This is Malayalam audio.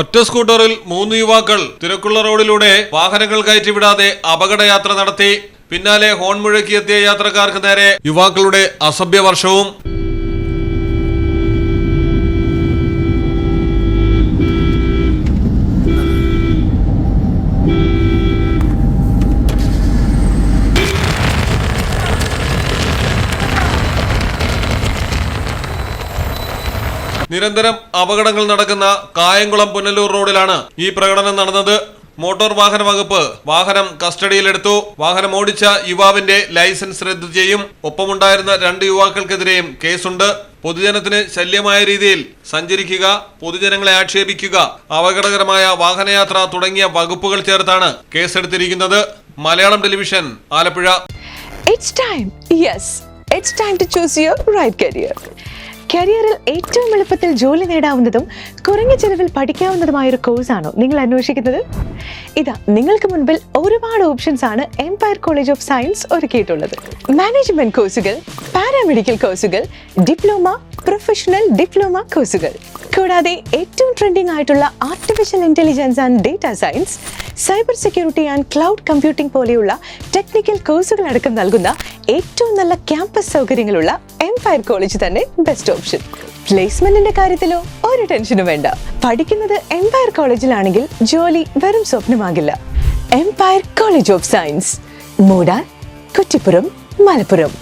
ഒറ്റ സ്കൂട്ടറിൽ മൂന്ന് യുവാക്കൾ തിരക്കുള്ള റോഡിലൂടെ വാഹനങ്ങൾ കയറ്റിവിടാതെ അപകടയാത്ര നടത്തി. പിന്നാലെ ഹോൺ മുഴക്കിയെത്തിയ യാത്രക്കാർക്ക് നേരെ യുവാക്കളുടെ അസഭ്യവർഷവും. നിരന്തരം അപകടങ്ങൾ നടക്കുന്ന കായംകുളം പുനലൂർ റോഡിലാണ് ഈ പ്രകടനം നടന്നത്. മോട്ടോർ വാഹന വകുപ്പ് വാഹനം കസ്റ്റഡിയിലെടുത്തു. വാഹനം ഓടിച്ച യുവാവിന്റെ ലൈസൻസ് റദ്ദു ചെയ്യും. ഒപ്പമുണ്ടായിരുന്ന രണ്ട് യുവാക്കൾക്കെതിരെയും കേസുണ്ട്. പൊതുജനത്തിന് ശല്യമായ രീതിയിൽ സഞ്ചരിക്കുക പൊതുജനങ്ങളെ ആക്ഷേപിക്കുക അപകടകരമായ വാഹനയാത്ര തുടങ്ങിയ വകുപ്പുകൾ ചേർത്താണ് കേസെടുത്തിരിക്കുന്നത്. Malayalam television Alappuzha. It's time it's time to choose your right career കരിയറിൽ ഏറ്റവും എളുപ്പത്തിൽ ജോലി നേടാവുന്നതും കുറഞ്ഞ ചെലവിൽ പഠിക്കാവുന്നതുമായ ഒരു കോഴ്സാണോ നിങ്ങൾ അന്വേഷിക്കുന്നത്? ഇതാ നിങ്ങൾക്ക് മുൻപിൽ ഒരുപാട് ഓപ്ഷൻസ് ആണ് എംപയർ കോളേജ് ഓഫ് സയൻസ് ഒരുക്കിയിട്ടുള്ളത്. മാനേജ്മെന്റ് കോഴ്സുകൾ പാരാമെഡിക്കൽ കോഴ്സുകൾ ഡിപ്ലോമ പ്രൊഫഷണൽ ഡിപ്ലോമ കോഴ്സുകൾ കൂടാതെ ഏറ്റവും ട്രെൻഡിംഗ് ആയിട്ടുള്ള artificial intelligence and data science cyber security and cloud computing പോലെയുള്ള ടെക്നിക്കൽ കോഴ്സുകൾ അടക്കം നൽകുന്ന ഏറ്റവും നല്ല ക്യാമ്പസ് സൗകര്യങ്ങളുള്ള എംപയർ കോളേജ് തന്നെ ബെസ്റ്റ് ഓപ്ഷൻ പ്ലേസ്മെന്റിന്റെ കാര്യത്തിലോ ഒരു ടെൻഷനും വേണ്ട. പഠിക്കുന്നത് എംപയർ കോളേജിലാണെങ്കിൽ ജോലി വെറും സ്വപ്നമാകില്ല. Empire college of science Moodal Kuttippuram Malappuram.